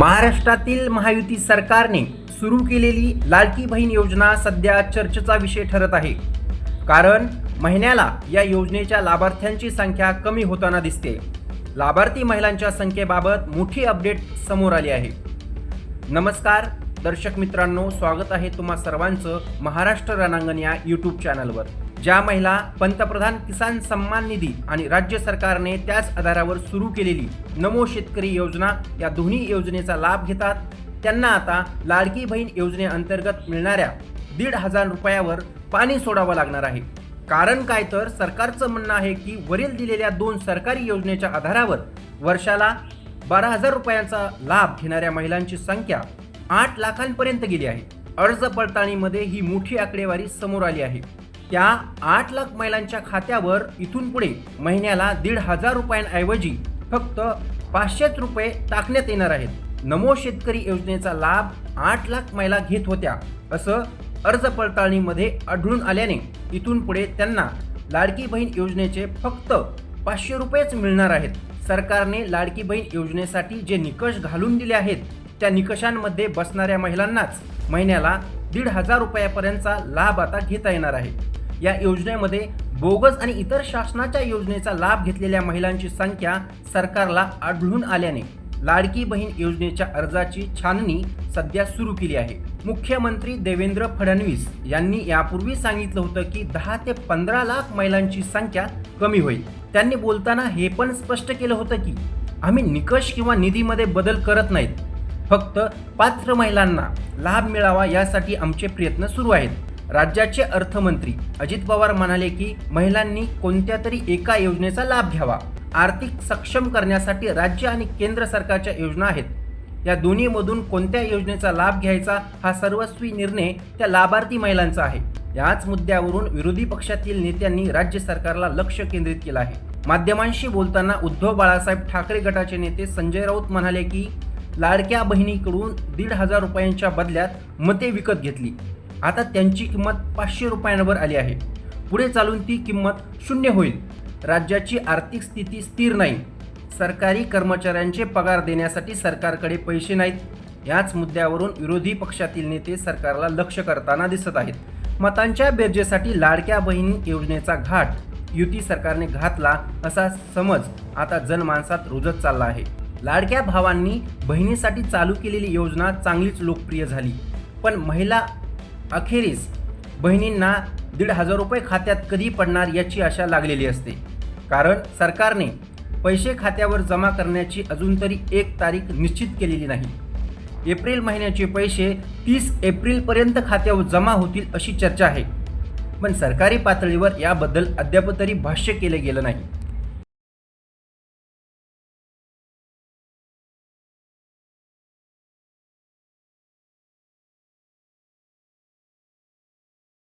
महाराष्ट्रातील महायुती सरकारने सुरू केलेली लाडकी बहीण योजना सध्या चर्चेचा विषय ठरत आहे. कारण महिन्याला या योजनेच्या लाभार्थ्यांची संख्या कमी होताना दिसते. लाभार्थी महिलांच्या संख्येबाबत मोठी अपडेट समोर आली आहे. नमस्कार दर्शक मित्रांनो स्वागत आहे तुम्हा सर्वांचं महाराष्ट्र रणांगण या यूट्यूब चॅनलवर ज्या महिला पंतप्रधान किसान सन्मान निधी आणि राज्य सरकारने त्याच आधारावर सुरू केलेली नमो शेतकरी योजना या दोन्ही योजनेचा लाभ घेतात. त्यांना आता लाडकी बहीण योजनेअंतर्गत मिळणाऱ्या दीड हजार रुपयावर पाणी सोडावं लागणार आहे. कारण काय तर सरकारचं म्हणणं आहे की वरील दिलेल्या दोन सरकारी योजनेच्या आधारावर वर्षाला बारा हजार रुपयांचा लाभ घेणाऱ्या महिलांची संख्या आठ लाखांपर्यंत गेली आहे. अर्ज पडताळणीमध्ये ही मोठी आकडेवारी समोर आली आहे. त्या आठ लाख महिलांच्या खात्यावर इथून पुढे महिन्याला दीड हजार रुपयांऐवजी फक्त पाचशेच रुपये टाकण्यात येणार आहेत. नमो शेतकरी योजनेचा लाभ आठ लाख महिला घेत होत्या असं अर्ज पडताळणीमध्ये आढळून आल्याने इथून पुढे त्यांना लाडकी बहीण योजनेचे फक्त पाचशे रुपयेच मिळणार आहेत. सरकारने लाडकी बहीण योजनेसाठी जे निकष घालून दिले आहेत त्या निकषांमध्ये बसणाऱ्या महिलांनाच महिन्याला दीड हजार रुपयापर्यंतचा लाभ आता घेता येणार आहे. या योजनेमध्ये बोगस आणि इतर शासनाच्या योजनेचा लाभ घेतलेल्या महिलांची संख्या सरकारला आढळून आल्याने लाडकी बहीण योजनेच्या अर्जाची छाननी सध्या सुरू केली आहे. मुख्यमंत्री देवेंद्र फडणवीस यांनी यापूर्वी सांगितलं होतं की दहा ते पंधरा लाख महिलांची संख्या कमी होईल. त्यांनी बोलताना हे पण स्पष्ट केलं होतं की आम्ही निकष किंवा निधीमध्ये बदल करत नाहीत. फक्त पात्र महिलांना लाभ मिळावा यासाठी आमचे प्रयत्न सुरू आहेत. राज्याचे अर्थमंत्री अजित पवार म्हणाले की महिलांनी कोणत्या तरी एका योजनेचा लाभ घ्यावा? आर्थिक सक्षम करण्यासाठी राज्य आणि केंद्र सरकारच्या योजना आहेत. या दोन्हीमधून कोणत्या योजनेचा लाभ घ्यायचा हा सर्वस्वी निर्णय त्या लाभार्थी महिलांचा आहे. याच मुद्द्यावरून विरोधी पक्षातील नेत्यांनी राज्य सरकारला लक्ष केंद्रित केलं आहे. माध्यमांशी बोलताना उद्धव बाळासाहेब ठाकरे गटाचे नेते संजय राऊत म्हणाले की लाडक्या बहिणीकडून दीड हजार रुपयांच्या बदल्यात मते विकत घेतली. आता त्यांची किंमत पाचशे रुपयांवर आली आहे. पुढे चालून ती किंमत शून्य होईल. राज्याची आर्थिक स्थिती स्थिर नाही. सरकारी कर्मचाऱ्यांचे पगार देण्यासाठी सरकारकडे पैसे नाहीत. याच मुद्द्यावरून विरोधी पक्षातील नेते सरकारला लक्ष करताना दिसत आहेत. मतांच्या बेरजेसाठी लाडक्या बहीण योजनेचा घाट युती सरकारने घातला असा समज आता जनमानसात रुजत चालला आहे. लाडक्या भावांनी बहिणीसाठी चालू केलेली योजना चांगलीच लोकप्रिय झाली. पण महिला अखेरीस बहिणींना दीड हजार रुपये खात्यात कधी पडणार याची आशा लागलेली असते. कारण सरकारने पैसे खात्यावर जमा करण्याची अजून तरी एक तारीख निश्चित केलेली नाही. एप्रिल महिन्याचे पैसे तीस एप्रिलपर्यंत खात्यावर जमा होतील अशी चर्चा आहे. पण सरकारी पातळीवर याबद्दल अद्याप तरी भाष्य केले गेलं नाही.